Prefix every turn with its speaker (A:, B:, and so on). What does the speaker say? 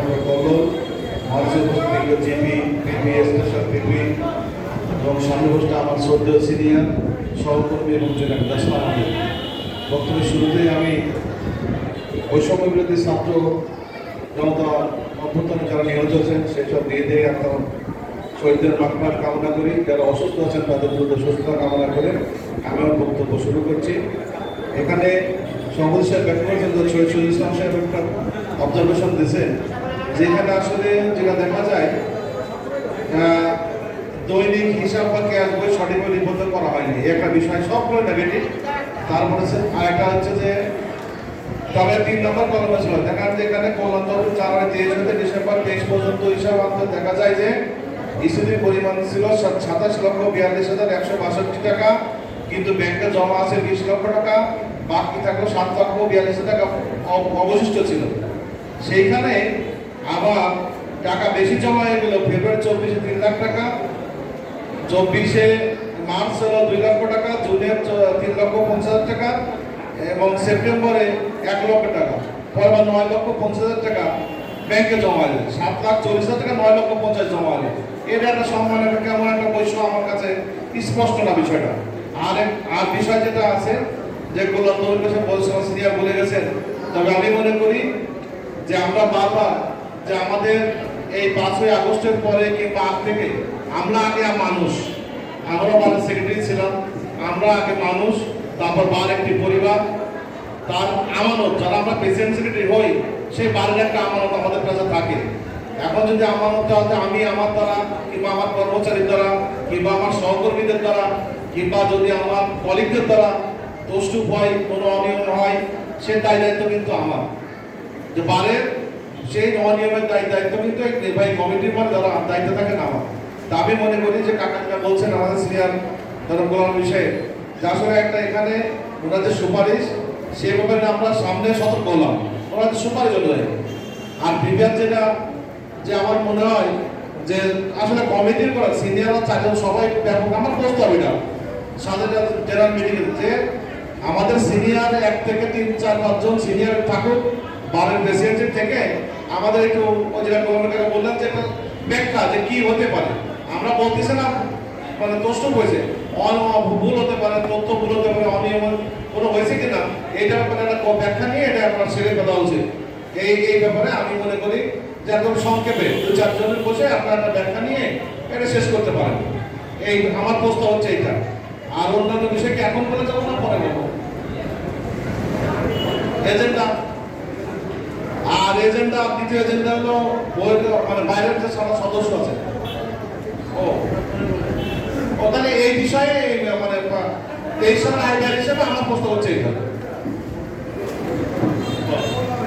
A: Doctor Kallol Maharashtra উপস্থিত GP পিপি special পিপি এবং সামনে বসটা আমার শ্রদ্ধেয় সিনিয়র সহকর্মী এবং জেনারেল আসসালাম আলাইকুম বক্তব্যের শুরুতেই আমি বৈষম্য বিরোধী ছাত্র জনতা অভ্যুত্থানে যারা নিহত হয়েছেন সেসব দিয়ে দিয়ে আপনার শহীদদের মাকমার কামনা করি। যারা অসুস্থ আছেন, তাদের দ্রুত সুস্থতা কামনা করে আমি আমার বক্তব্য শুরু করছি। এখানে সভাপতি সাহেব ব্যক্ত করেছেন শহীদ ইসলাম সাহেব একটা অবজারভেশন দিয়েছেন। যেখানে আসলে যেটা দেখা যায় দৈনিক হিসাব বা ক্যাশ বই সঠিকভাবে নিবন্ধন করা হয়নি। একটা বিষয় সবগুলো নেগেটিভ তারপরে হচ্ছে আরেকটা হচ্ছে যে, তবে তিন নম্বর কলমে ছিল, দেখা যাচ্ছে এখানে কল্যাণ তহবিল জানুয়ারি তেইশ হতে ডিসেম্বর তেইশ পর্যন্ত হিসাব আনতে দেখা যায় যে, ইসিবির পরিমাণ ছিল সাতাশ লক্ষ বিয়াল্লিশ হাজার একশো বাষট্টি টাকা, কিন্তু ব্যাংকে জমা আছে বিশ লক্ষ টাকা, বাকি থাকল সাত লক্ষ বিয়াল্লিশ টাকা অব- অবশিষ্ট ছিল। সেইখানে আবার টাকা বেশি জমা হয়ে গেল ফেব্রুয়ারি চব্বিশে তিন লাখ টাকা, চব্বিশে মার্চ হলো দুই লক্ষ টাকা জুনের তিন লক্ষ পঞ্চাশ হাজার টাকা, এবং সেপ্টেম্বরে এক লক্ষ টাকা পরে নয় লক্ষ পঞ্চাশ হাজার টাকা ব্যাংকে জমা হলো, সাত লাখ চল্লিশ হাজার টাকা, নয় লক্ষ পঞ্চাশ জমা হলো। এটা একটা সম্মান একটা কেমন একটা বৈশ্য আমার কাছে স্পষ্ট না বিষয়টা। আর আর বিষয় যেটা আছে যেগুলো তরুণ কাছে বলছিলাম সিনিয়র বলে গেছেন, তবে আমি মনে করি যে আমরা বারবার যে আমাদের এই পাঁচই আগস্টের পরে কিংবা আগ থেকে আমরা আগে মানুষ। আমরা বারের সেক্রেটারি ছিলাম, আমরা আগে মানুষ, তারপর বার একটি পরিবার, তার আমানত, যারা আমরা প্রেসিডেন্ট সেক্রেটারি হই, সেই বারের একটা আমানত আমাদের কাছে থাকে। এখন যদি আমানতটা হচ্ছে আমি, আমার দ্বারা, কিংবা আমার কর্মচারীর দ্বারা, কিংবা আমার সহকর্মীদের দ্বারা, কিংবা যদি আমার কলিগদের দ্বারা তষ্টুপ হয়, কোনো অনিয়ম হয়, সে দায় দায়িত্ব কিন্তু আমার। যে বারের সেই অনিয়মের দায় দায়িত্ব কিন্তু এক নির্বাহী কমিটির পর যারা দায়িত্ব থাকে না আমি মনে করি যে কাকা যেটা বলছেন আমাদের সিনিয়র ধরো গোলাম বিষয়ে, যে আসলে একটা এখানে ওনাদের সুপারিশ সেই ব্যাপারে আমরা সামনে সতর্ক হলাম। ওনাদের সুপারিশ অনুযায়ী। আর প্রিভিয়াস যেটা, যে আমার মনে হয় যে আসলে কমিটির পর সিনিয়র চারজন সবাই ব্যাপক, আমার প্রস্তাব এটা। সাধারণ জেনারেল মিটিং যে আমাদের সিনিয়র এক থেকে তিন, চার পাঁচজন সিনিয়র থাকুক, বারের প্রেসিডেন্টের থেকে আমাদের একটু যেটা গভর্নমেন্টকে বললাম যে একটা ব্যাখ্যা যে কি হতে পারে। আমরা বলতেছি না মানে দোষ্ট হয়েছে ভুল হতে পারে, তথ্য ভুল হতে পারে, অনিয়ম কোনো হয়েছে কিনা? এইটা ব্যাপারে একটা ব্যাখ্যা নিয়ে এটা আপনার ছেড়ে কথা উচিত এই এই ব্যাপারে আমি মনে করি যে একদম সংক্ষেপে দু চারজনের বসে আপনার একটা ব্যাখ্যা নিয়ে এটা শেষ করতে পারেন। এই আমার প্রস্তাব হচ্ছে এটা আর অন্যান্য বিষয় কি এখন বলে যাব না পরে বলব? এজেন্ডা এজেন্ডা দ্বিতীয় এজেন্ডা হলো মানে বাইরের যে সদস্য আছে। ও। ও তাহলে এই বিষয়ে মানে তেইশ সালের আইডিয়া হিসেবে আমার প্রশ্ন হচ্ছে এটা